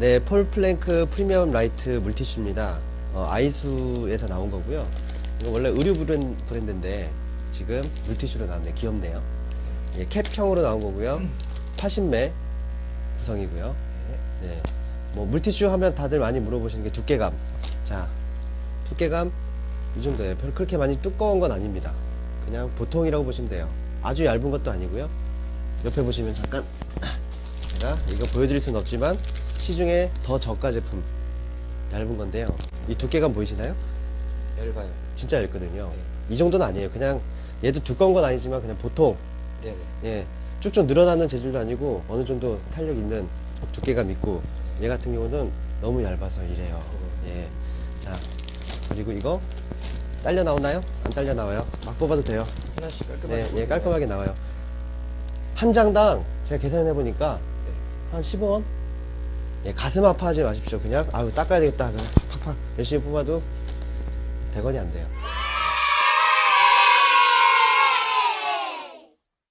네, 폴 플랭크 프리미엄 라이트 물티슈입니다. 어, 아이수에서 나온 거고요. 이거 원래 의류 브랜, 브랜드인데 지금 물티슈로 나왔네요. 귀엽네요. 예, 캡형으로 나온 거고요. 80매 구성이고요. 네, 뭐 물티슈 하면 다들 많이 물어보시는 게 두께감. 자, 두께감 이 정도예요. 별 그렇게 많이 두꺼운 건 아닙니다. 그냥 보통이라고 보시면 돼요. 아주 얇은 것도 아니고요. 옆에 보시면 잠깐 제가 이거 보여드릴 수는 없지만 시중에 더 저가 제품 얇은 건데요. 이 두께감 보이시나요? 얇아요. 진짜 얇거든요. 이 정도는 아니에요. 그냥 얘도 두꺼운 건 아니지만 그냥 보통 네네. 예 쭉쭉 늘어나는 재질도 아니고 어느 정도 탄력 있는 두께감 있고 얘 같은 경우는 너무 얇아서 이래요. 예. 자 그리고 이거 딸려 나오나요? 안 딸려 나와요. 막 뽑아도 돼요. 하나씩 깔끔하게. 네, 예, 깔끔하게 나와요. 한 장당 제가 계산해 보니까 네. 한 15원? 예, 가슴 아파하지 마십시오. 그냥 아유 닦아야 되겠다. 그냥 팍팍팍 열심히 뽑아도 100원이 안 돼요.